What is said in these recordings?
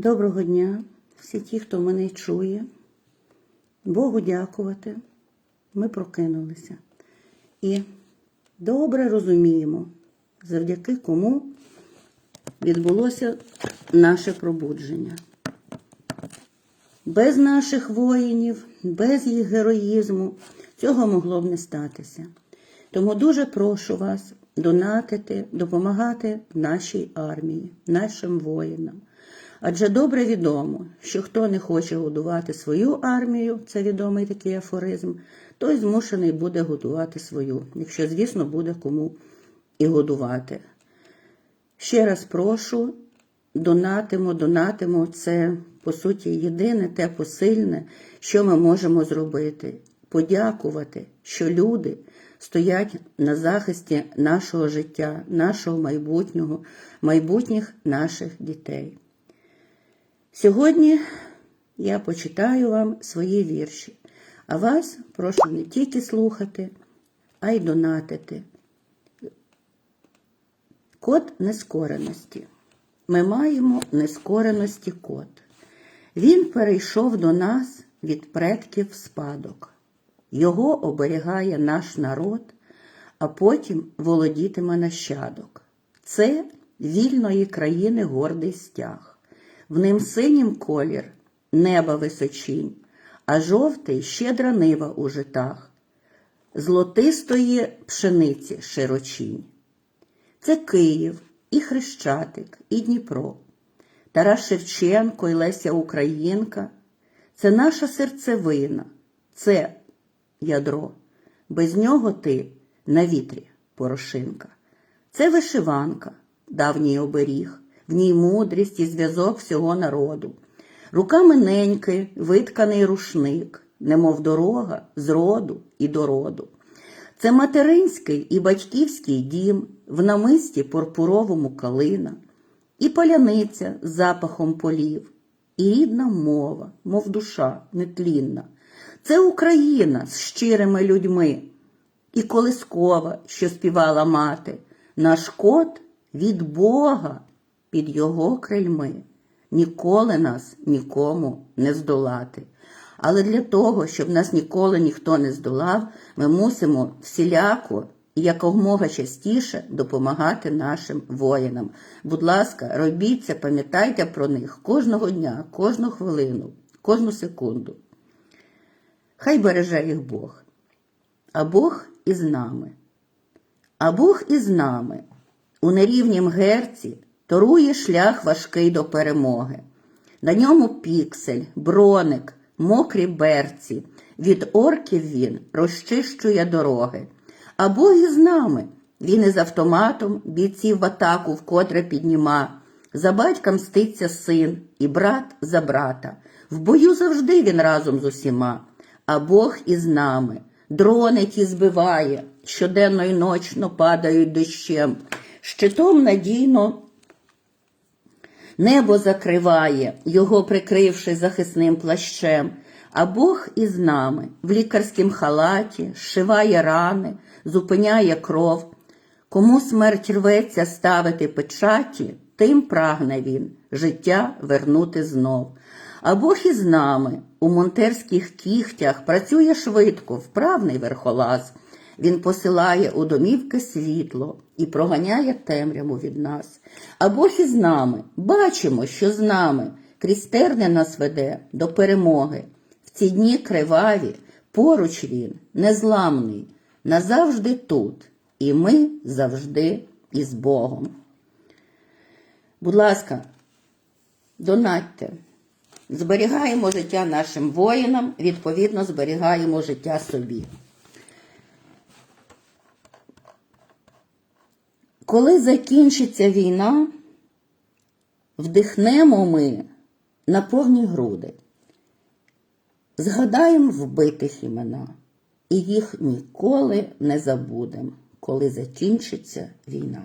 Доброго дня, всі ті, хто мене чує. Богу дякувати. Ми прокинулися. І добре розуміємо, завдяки кому відбулося наше пробудження. Без наших воїнів, без їх героїзму цього могло б не статися. Тому дуже прошу вас донатити, допомагати нашій армії, нашим воїнам. Адже добре відомо, що хто не хоче годувати свою армію, це відомий такий афоризм, той змушений буде годувати свою, якщо, звісно, буде кому і годувати. Ще раз прошу, донатимо, донатимо. Це, по суті, єдине те посильне, що ми можемо зробити. Подякувати, що люди стоять на захисті нашого життя, нашого майбутнього, майбутніх наших дітей. Сьогодні я почитаю вам свої вірші, а вас прошу не тільки слухати, а й донатити. Код нескореності. Ми маємо нескореності код. Він перейшов до нас від предків спадок. Його оберігає наш народ, а потім володітиме нащадок. Це вільної країни гордий стяг. В ним синім колір, неба височінь, а жовтий щедра нива у житах, злотистої пшениці широчінь. Це Київ, і Хрещатик, і Дніпро, Тарас Шевченко і Леся Українка. Це наша серцевина, це ядро. Без нього ти на вітрі порошинка. Це вишиванка, давній оберіг, в ній мудрість і зв'язок всього народу. Руками неньки витканий рушник, немов дорога з роду і до роду. Це материнський і батьківський дім в намисті пурпуровому калина, і поляниця з запахом полів, і рідна мова, мов душа нетлінна. Це Україна з щирими людьми, і колискова, що співала мати, наш кот від Бога під його крильми. Ніколи нас нікому не здолати. Але для того, щоб нас ніколи ніхто не здолав, ми мусимо всіляко і якомога частіше допомагати нашим воїнам. Будь ласка, робіть це, пам'ятайте про них кожного дня, кожну хвилину, кожну секунду. Хай береже їх Бог, а Бог із нами. А Бог із нами у нерівнім герці торує шлях важкий до перемоги. На ньому піксель, броник, мокрі берці. Від орків він розчищує дороги. А Бог із нами. Він із автоматом бійців в атаку вкотре підніма. За батька мститься син і брат за брата. В бою завжди він разом з усіма. А Бог із нами. Дрони ті збиває, щоденно й ночно падають дощем. Щитом надійно Небо закриває, його прикривши захисним плащем, а Бог із нами в лікарськім халаті зшиває рани, зупиняє кров. Кому смерть рветься ставити печаті, тим прагне він життя вернути знов. А Бог із нами у монтерських кігтях працює швидко, вправний верхолаз. Він посилає у домівки світло і проганяє темряву від нас. А Бог із нами бачимо, що з нами крізь терни нас веде до перемоги. В ці дні криваві, поруч він, незламний, назавжди тут, і ми завжди із Богом. Будь ласка, донатьте. Зберігаємо життя нашим воїнам, відповідно, зберігаємо життя собі. Коли закінчиться війна, вдихнемо ми на повні груди, згадаємо вбитих імена, і їх ніколи не забудемо, коли закінчиться війна.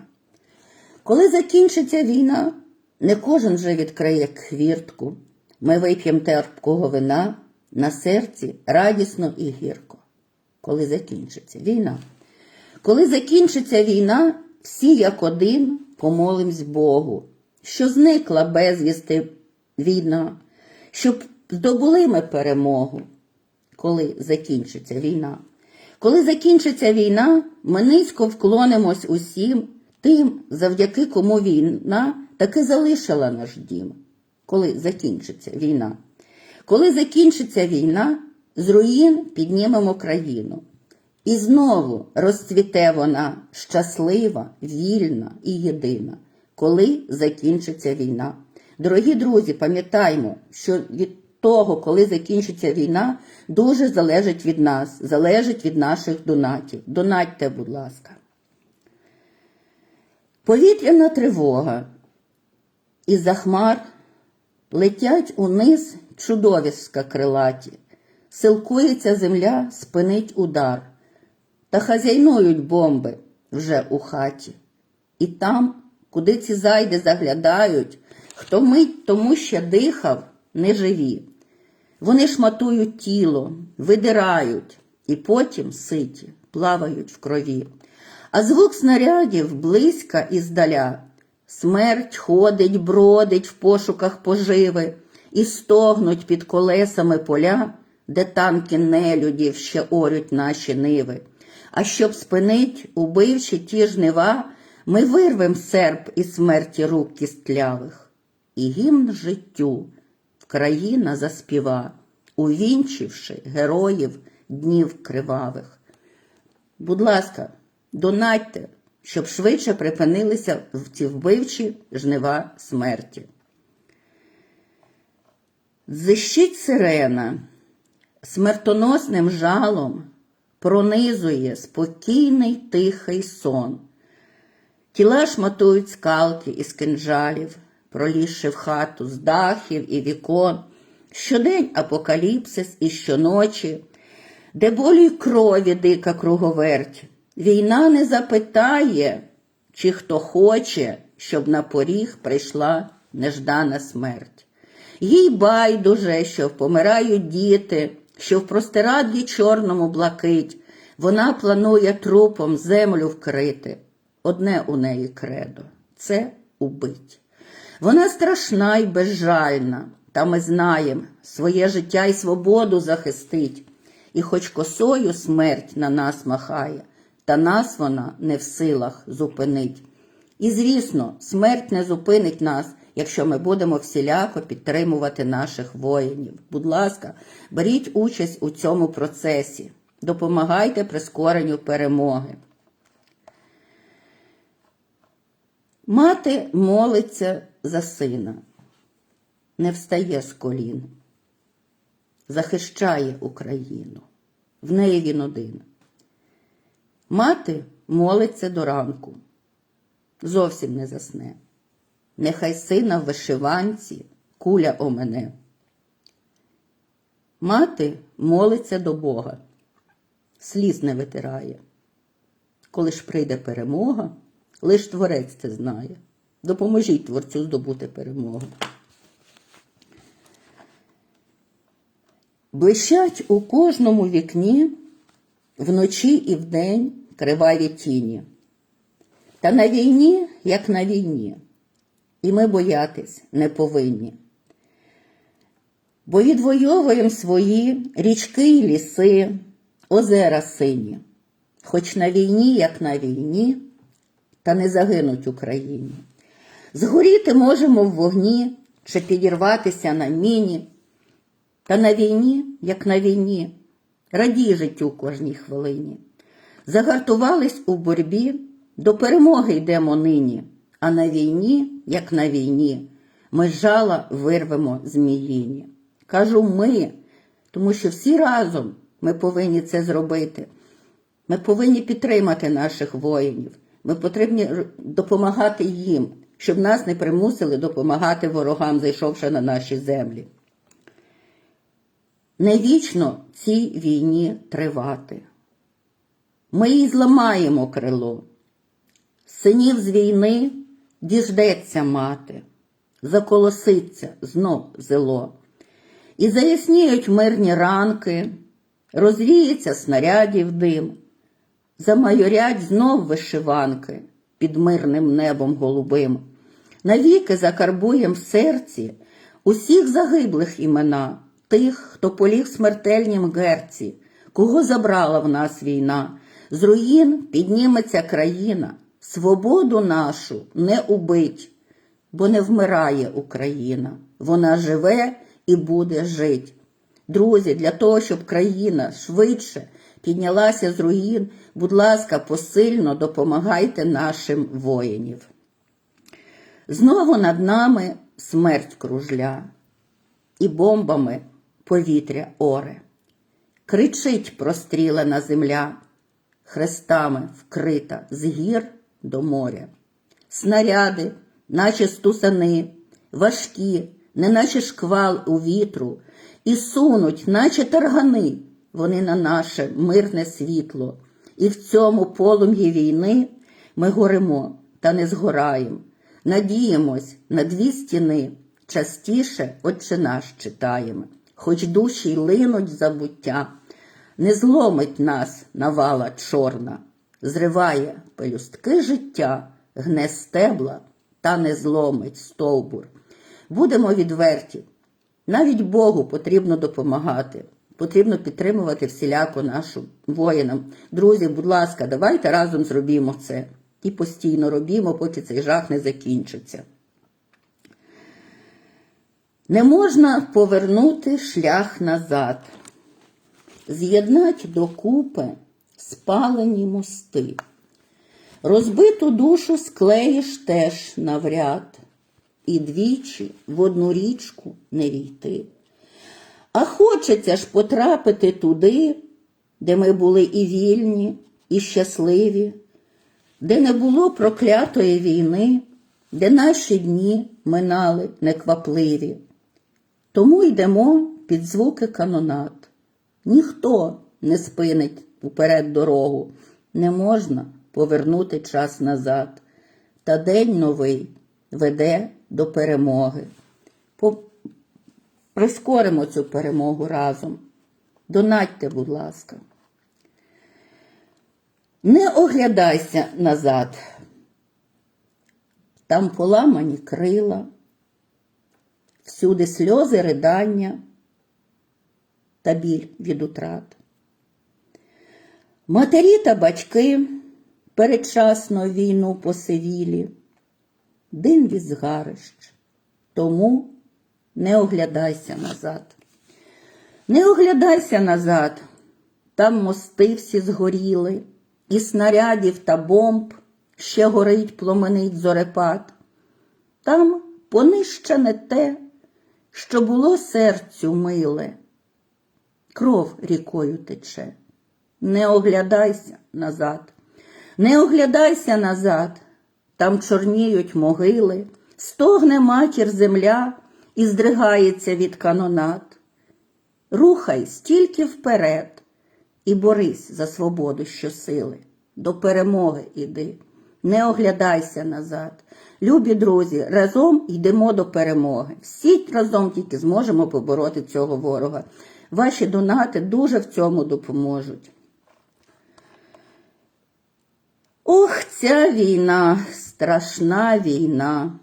Коли закінчиться війна, не кожен вже відкриє хвіртку, ми вип'ємо терпкого вина на серці радісно і гірко. Коли закінчиться війна. Коли закінчиться війна, всі як один помолимсь Богу, що зникла безвісти війна, щоб здобули ми перемогу, коли закінчиться війна. Коли закінчиться війна, ми низько вклонимось усім тим, завдяки кому війна таки залишила наш дім. Коли закінчиться війна. Коли закінчиться війна, з руїн піднімемо країну. І знову розцвіте вона щаслива, вільна і єдина, коли закінчиться війна. Дорогі друзі, пам'ятаймо, що від того, коли закінчиться війна, дуже залежить від нас, залежить від наших донатів. Донатьте, будь ласка. Повітряна тривога. Із-за хмар летять униз чудовиська крилаті. Силкується земля, спинить удар. Та хазяйнують бомби вже у хаті. І там, куди ці зайди заглядають, хто мить тому ще дихав, не живі. Вони шматують тіло, видирають і потім ситі, плавають в крові. А звук снарядів близька і здаля. Смерть ходить, бродить в пошуках поживи і стогнуть під колесами поля, де танки нелюдів ще орють наші ниви. А щоб спинить, убивши ті жнива, ми вирвем серп із смерті рук кістлявих. І гімн життю Вкраїна заспіва, увінчивши героїв днів кривавих. Будь ласка, донатьте, щоб швидше припинилися в ці вбивчі жнива смерті. Зищить сирена, смертоносним жалом пронизує спокійний тихий сон. Тіла шматують скалки із кинджалів, пролізши в хату з дахів і вікон. Щодень апокаліпсис і щоночі, де болі крові дика круговерть. Війна не запитає, чи хто хоче, щоб на поріг прийшла неждана смерть. Їй байдуже, що помирають діти, що в простирадлі чорному блакить. Вона планує трупом землю вкрити. Одне у неї кредо це убить. Вона страшна й безжальна, та ми знаємо, своє життя й свободу захистить. І хоч косою смерть на нас махає, та нас вона не в силах зупинить. І, звісно, смерть не зупинить нас, якщо ми будемо всіляко підтримувати наших воїнів. Будь ласка, беріть участь у цьому процесі, допомагайте прискоренню перемоги. Мати молиться за сина, не встає з колін, захищає Україну. В неї він один. Мати молиться до ранку, зовсім не засне. Нехай сина в вишиванці куля о мене. Мати молиться до Бога, сліз не витирає. Коли ж прийде перемога, лиш творець це знає. Допоможіть творцю здобути перемогу. Блищать у кожному вікні вночі і вдень криваві тіні. Та на війні, як на війні, і ми боятись не повинні. Бо відвоюємо свої річки й ліси, озера сині, хоч на війні, як на війні, та не загинуть Україні. Згоріти можемо в вогні чи підірватися на міні. Та на війні, як на війні, радій життю кожній хвилині. Загартувались у боротьбі, до перемоги йдемо нині, а на війні, як на війні, ми жала вирвемо зміїні. Кажу ми, тому що всі разом ми повинні це зробити. Ми повинні підтримати наших воїнів. Ми потрібні допомагати їм, щоб нас не примусили допомагати ворогам, зайшовши на наші землі. Не вічно цій війні тривати. Ми їй зламаємо крило. Синів з війни діждеться мати, заколоситься знов зело. І заясніють мирні ранки, розвіється снарядів дим, замайорять знов вишиванки під мирним небом голубим. Навіки закарбуєм в серці Усіх загиблих імена, тих, хто поліг смертельнім герці, кого забрала в нас війна, з руїн підніметься країна, свободу нашу не убить, бо не вмирає Україна, вона живе і буде жить. Друзі, для того, щоб країна швидше піднялася з руїн, будь ласка, посильно допомагайте нашим воїнів. Знову над нами смерть кружля, і бомбами повітря оре. Кричить прострілена земля, хрестами вкрита з гір до моря. Снаряди, наче стусани, важкі, неначе шквал у вітру, і сунуть, наче таргани, вони на наше мирне світло. І в цьому полум'ї війни ми горимо та не згораєм. Надіємось на дві стіни, частіше Отче наш читаємо, хоч душі й линуть забуття, не зломить нас навала чорна, зриває пелюстки життя, гне стебла та не зломить стовбур. Будемо відверті. Навіть Богу потрібно допомагати, потрібно підтримувати всіляко нашим воїнам. Друзі, будь ласка, давайте разом зробімо це і постійно робімо, поки цей жах не закінчиться. Не можна повернути шлях назад, з'єднать докупи спалені мости. Розбиту душу склеїш теж навряд, і двічі в одну річку не війти. А хочеться ж потрапити туди, де ми були і вільні, і щасливі, де не було проклятої війни, де наші дні минали неквапливі. Тому йдемо під звуки канонат. Ніхто не спинить уперед дорогу, не можна повернути час назад. Та день новий веде до перемоги. Прискоримо цю перемогу разом. Донатьте, будь ласка. Не оглядайся назад. Там поламані крила, всюди сльози, ридання та біль від утрат. Матері та батьки передчасно війну посивілі, дим від згарищ, тому не оглядайся назад. Не оглядайся назад, там мости всі згоріли, і снарядів та бомб ще горить пломенить зорепад. Там понищене те, що було серцю миле, кров рікою тече. Не оглядайся назад, не оглядайся назад, там чорніють могили, стогне матір земля і здригається від канонат. Рухай стільки вперед і борись за свободу щосили. До перемоги іди, не оглядайся назад. Любі друзі, разом йдемо до перемоги. Всі разом тільки зможемо побороти цього ворога. Ваші донати дуже в цьому допоможуть. Ох, ця війна, страшна війна,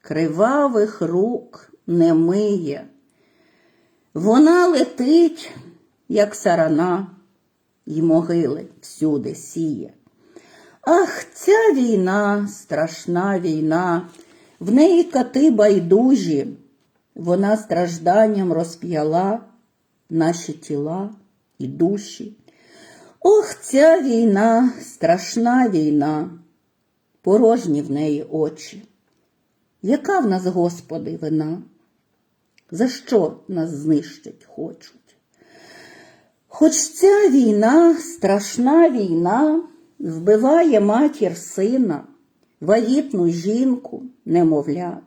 кривавих рук не миє. Вона летить, як сарана, й могили всюди сіє. Ах, ця війна, страшна війна, в неї кати байдужі, вона стражданням розп'яла наші тіла і душі. Ох, ця війна, страшна війна, порожні в неї очі. Яка в нас, Господи, вина? За що нас знищить хочуть? Хоч ця війна, страшна війна, вбиває матір сина, вагітну жінку, немовля,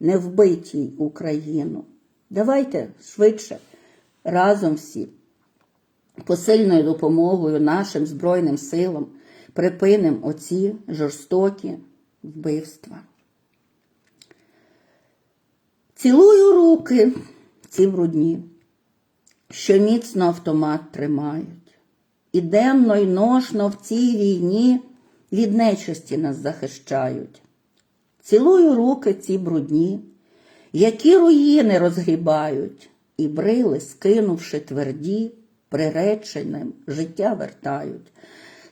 не вбитій Україну. Давайте швидше разом всі посильною допомогою нашим Збройним силам припинимо оці жорстокі вбивства. Цілую руки ці брудні, що міцно автомат тримають, і денно й ношно в цій війні від нечисті нас захищають. Цілую руки ці брудні, які руїни розгрібають, і брили, скинувши тверді, приреченим життя вертають.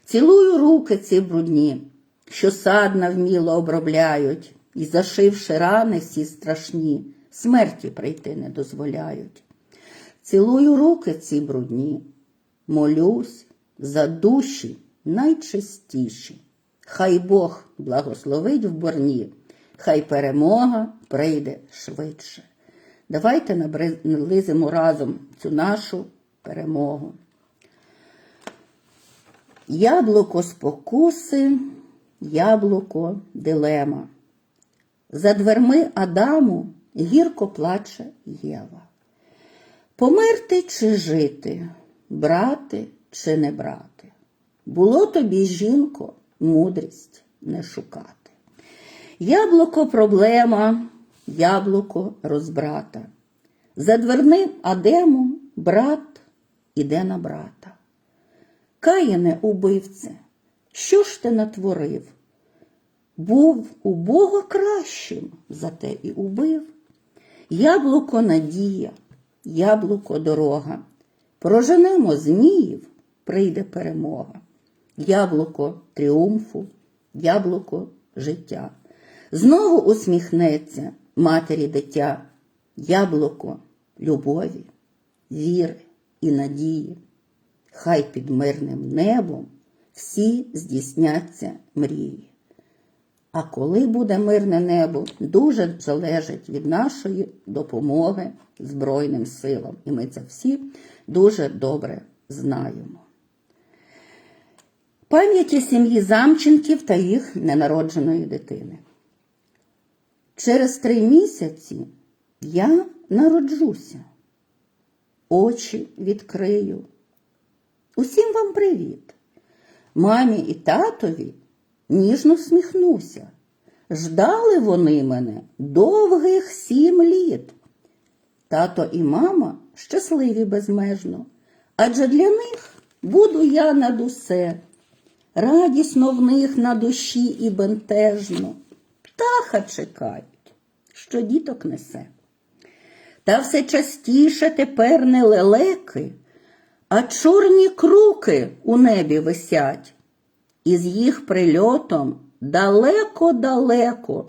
Цілую руки ці брудні, що сад навміло обробляють, і, зашивши рани всі страшні, смерті прийти не дозволяють. Цілую руки ці брудні, молюсь за душі найчистіші. Хай Бог благословить в борні, хай перемога прийде швидше. Давайте наблизимо разом цю нашу перемогу. Яблуко спокуси, яблуко дилема. За дверми Адаму гірко плаче Єва. Померти чи жити, брати чи не брати. Було тобі, жінко, мудрість не шукати. Яблуко проблема, яблуко розбрата. За дверним Адемом брат іде на брата. Каяне убивце, що ж ти натворив? Був у Бога кращим, зате і убив. Яблуко надія, яблуко дорога. Проженемо зміїв, прийде перемога. Яблуко тріумфу, яблуко життя. Знову усміхнеться матері дитя, яблуко любові, віри і надії. Хай під мирним небом всі здійсняться мрії. А коли буде мирне небо, дуже залежить від нашої допомоги Збройним силам. І ми це всі дуже добре знаємо. Пам'яті сім'ї Замченків та їх ненародженої дитини. Через три місяці я народжуся, очі відкрию. Усім вам привіт. Мамі і татові ніжно всміхнуся. Ждали вони мене довгих сім літ. Тато і мама щасливі безмежно, адже для них буду я над усе. Радісно в них на душі і бентежно. Птаха чекають, що діток несе. Та все частіше тепер не лелеки, а чорні круки у небі висять, і з їх прильотом далеко-далеко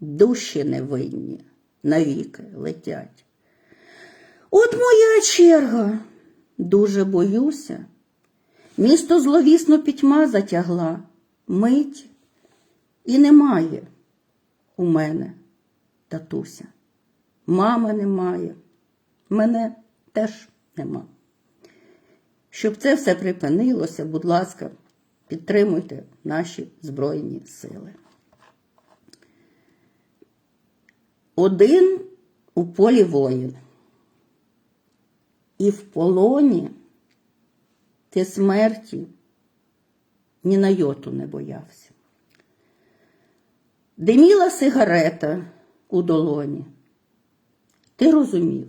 душі невинні навіки летять. От моя черга, дуже боюся. Місто зловісно пітьма затягла, мить і немає у мене татуся. Мами немає, мене теж нема. Щоб це все припинилося, будь ласка, підтримуйте наші Збройні сили. Один у полі воїн. І в полоні ти смерті ні на йоту не боявся. Диміла сигарета у долоні. Ти розумів,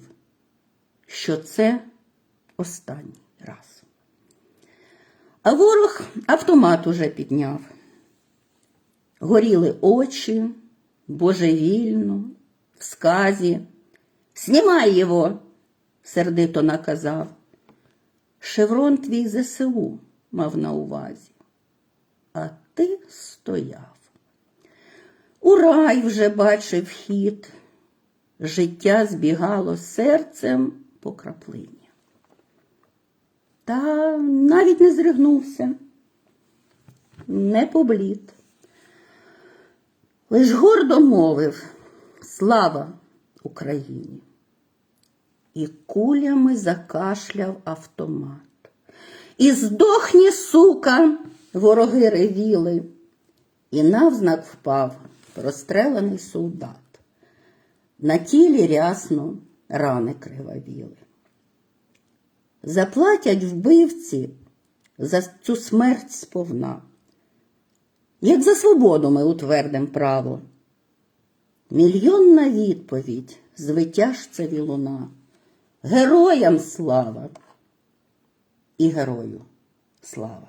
що це останній раз. А ворог автомат уже підняв. Горіли очі, божевільно, в сказі. Знімай його, сердито наказав. Шеврон твій ЗСУ мав на увазі, а ти стояв. У рай вже бачив хід, життя збігало серцем по краплині. Та навіть не зригнувся, не поблід. Лиш гордо мовив Слава Україні! І кулями закашляв автомат. І здохні, сука, вороги ревіли, і навзнак впав розстрелений солдат. На тілі рясно рани кривавіли. Заплатять вбивці за цю смерть сповна. Як за свободу ми утвердим право. Мільйонна відповідь звитяжцеві луна. Героям слава і герою слава.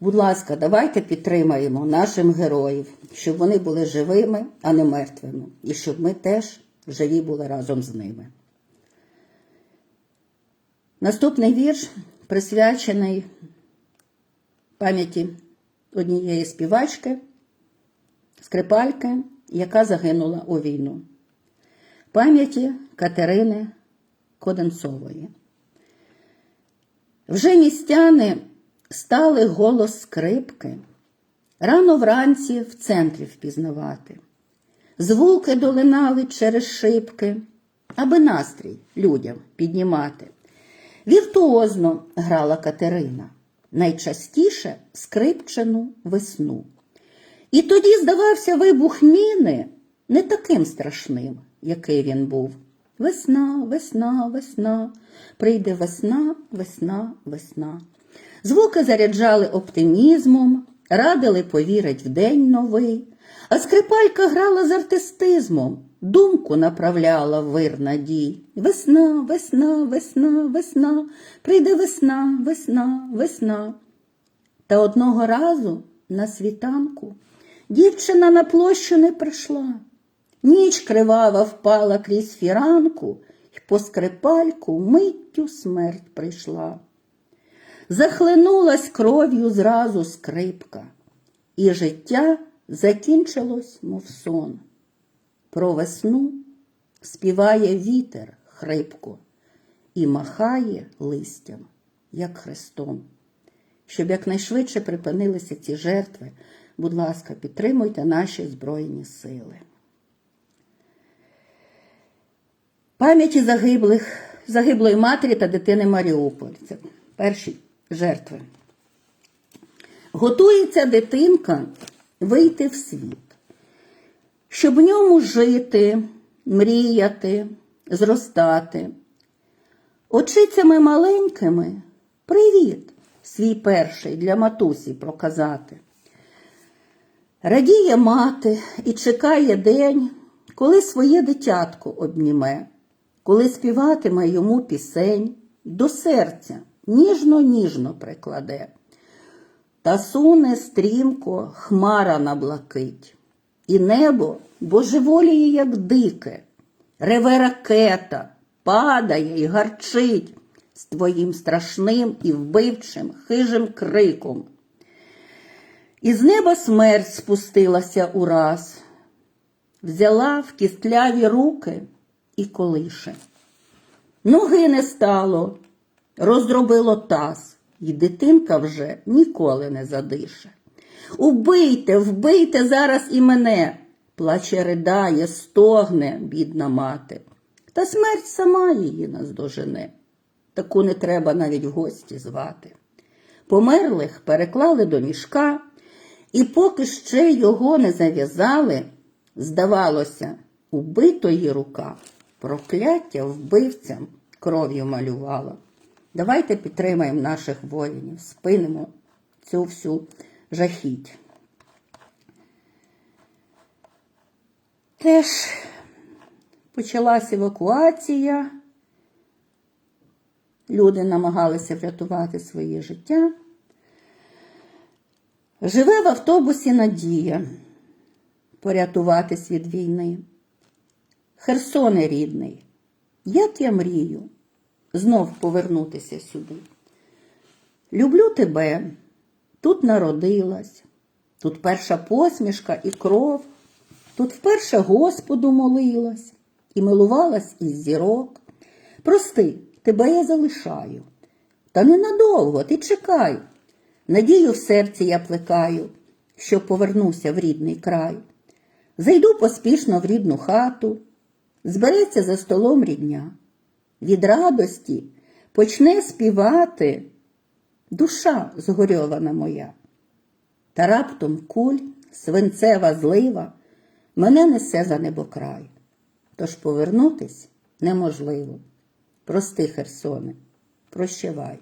Будь ласка, давайте підтримаємо нашим героїв, щоб вони були живими, а не мертвими, і щоб ми теж живі були разом з ними. Наступний вірш присвячений пам'яті однієї співачки, скрипальки, яка загинула у війну. Пам'яті Катерини Коденцової. Вже містяни стали голос скрипки, рано вранці в центрі впізнавати. Звуки долинали через шибки, аби настрій людям піднімати. Віртуозно грала Катерина, найчастіше скрипчену весну. І тоді здавався вибух міни не таким страшним, який він був. Весна, весна, весна, прийде весна, весна, весна. Звуки заряджали оптимізмом, радили повірить в день новий, а скрипалька грала з артистизмом, думку направляла вир надій. Весна, весна, весна, весна, прийде весна, весна, весна. Та одного разу на світанку дівчина на площу не прийшла. Ніч кривава впала крізь фіранку, й по скрипальку миттю смерть прийшла. Захлинулась кров'ю зразу скрипка, і життя закінчилось, мов сон. Про весну співає вітер хрипко і махає листям, як хрестом. Щоб якнайшвидше припинилися ці жертви, будь ласка, підтримуйте наші Збройні сили. Пам'яті загиблих, загиблої матері та дитини Маріуполь. Це перші жертви. Готується дитинка вийти в світ, щоб в ньому жити, мріяти, зростати. Очицями маленькими привіт свій перший для матусі проказати. Радіє мати і чекає день, коли своє дитятко обніме, коли співатиме йому пісень, до серця ніжно-ніжно прикладе. Та суне стрімко хмара на блакить, і небо божеволіє, як дике, реве ракета, падає і гарчить з твоїм страшним і вбивчим хижим криком. Із неба смерть спустилася ураз, взяла в кістляві руки і колише. Ноги не стало, роздробило таз, і дитинка вже ніколи не задише. Убийте, вбийте зараз і мене, плаче, ридає, стогне, бідна мати. Та смерть сама її наздожене. Таку не треба навіть в гості звати. Померлих переклали до мішка, і поки ще його не зав'язали, здавалося, убитої рука прокляття вбивцям кров'ю малювала. Давайте підтримаємо наших воїнів, спинимо цю всю жахіть. Теж почалась евакуація. Люди намагалися врятувати своє життя. Живе в автобусі Надія порятуватись від війни. Херсоне рідний, як я мрію знов повернутися сюди. Люблю тебе, тут народилась, тут перша посмішка і кров, тут вперше Господу молилась і милувалась із зірок. Прости, тебе я залишаю. Та ненадовго, ти чекай. Надію в серці я плекаю, що повернуся в рідний край. Зайду поспішно в рідну хату, збереться за столом рідня. Від радості почне співати душа згорьована моя. Та раптом куль, свинцева злива мене несе за небокрай. Тож повернутись неможливо. Прости, Херсоне, прощавай.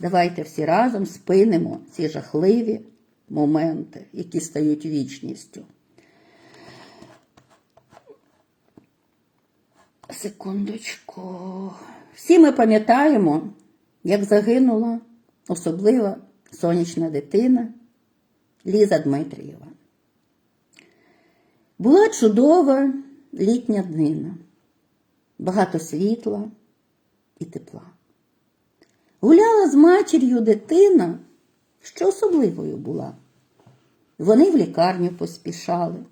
Давайте всі разом спинимо ці жахливі моменти, які стають вічністю. Секундочку. Всі ми пам'ятаємо, як загинула особлива сонячна дитина Ліза Дмитрієва. Була чудова літня днина, багато світла і тепла. Гуляла з матір'ю дитина, що особливою була. Вони в лікарню поспішали,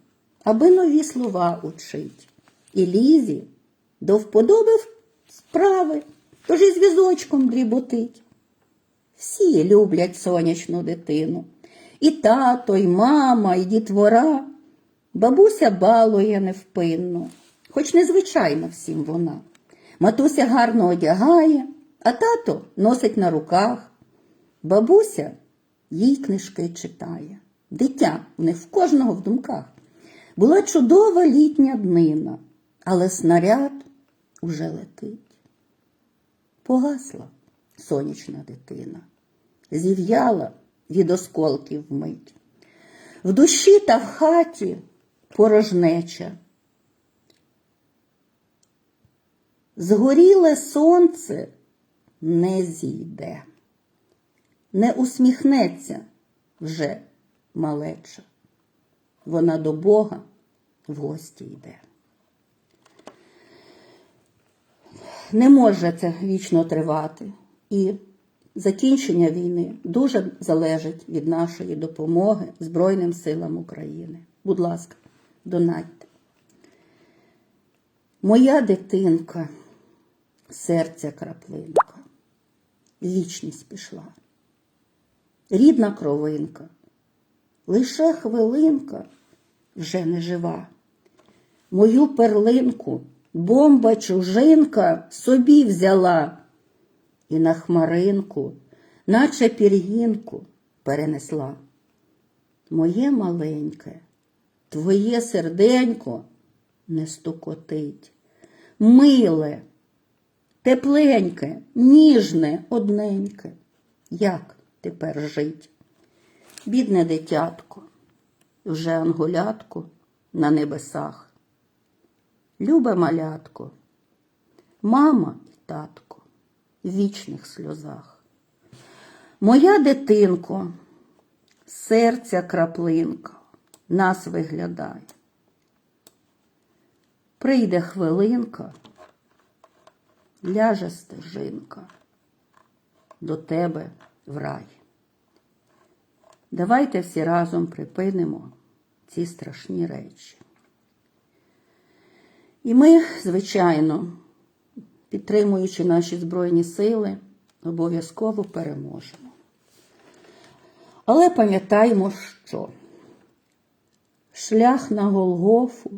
аби нові слова учить. І Лізі до вподоби справи, тож і з візочком дріботить. Всі люблять сонячну дитину. І тато, і мама, і дітвора. Бабуся балує невпинно, хоч незвичайна всім вона. Матуся гарно одягає, а тато носить на руках. Бабуся їй книжки читає. Дитя в них в кожного в думках. Була чудова літня днина, але снаряд уже летить. Погасла сонячна дитина, зів'яла від осколків вмить. В душі та в хаті порожнеча. Згоріле сонце не зійде, не усміхнеться вже малеча. Вона до Бога в гості йде. Не може це вічно тривати. І закінчення війни дуже залежить від нашої допомоги Збройним силам України. Будь ласка, донатьте. Моя дитинка, серця краплинка, вічність пішла. Рідна кровинка, лише хвилинка вже не жива. Мою перлинку бомба чужинка собі взяла і на хмаринку, наче пір'їнку, перенесла. Моє маленьке, твоє серденько не стукотить, миле, тепленьке, ніжне, одненьке. Як тепер жить? Бідне дитятко, вже ангулятко на небесах. Любе малятко, мама і татко в вічних сльозах. Моя дитинко, серця краплинка, нас виглядає. Прийде хвилинка, ляже стежинка до тебе в рай. Давайте всі разом припинимо ці страшні речі. І ми, звичайно, підтримуючи наші Збройні сили, обов'язково переможемо. Але пам'ятаємо, що шлях на Голгофу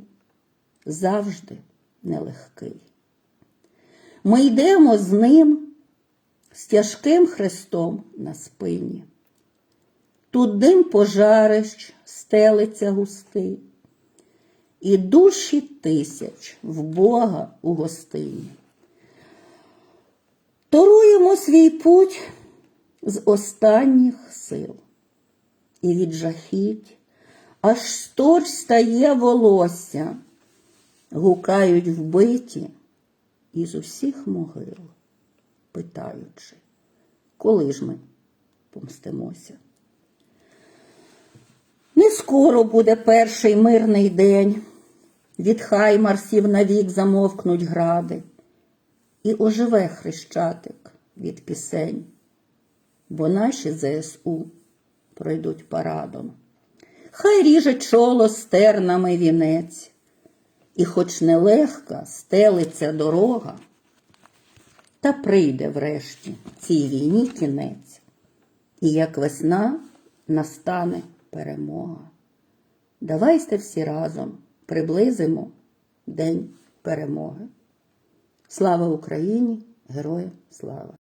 завжди нелегкий. Ми йдемо з ним з тяжким хрестом на спині. Тут дим пожарищ стелиться густий, і душі тисяч в Бога у гостині. Торуємо свій путь з останніх сил, і від жахіть аж сторч стає волосся, гукають вбиті із усіх могил, питаючи, коли ж ми помстимося. Не скоро буде перший мирний день, від хаймарсів навік замовкнуть гради, і оживе хрещатик від пісень, бо наші ЗСУ пройдуть парадом. Хай ріже чоло стернами вінець, і хоч нелегка стелиться дорога, та прийде врешті цій війні кінець, і як весна настане перемога. Давайте всі разом приблизимо День перемоги. Слава Україні! Героям слава!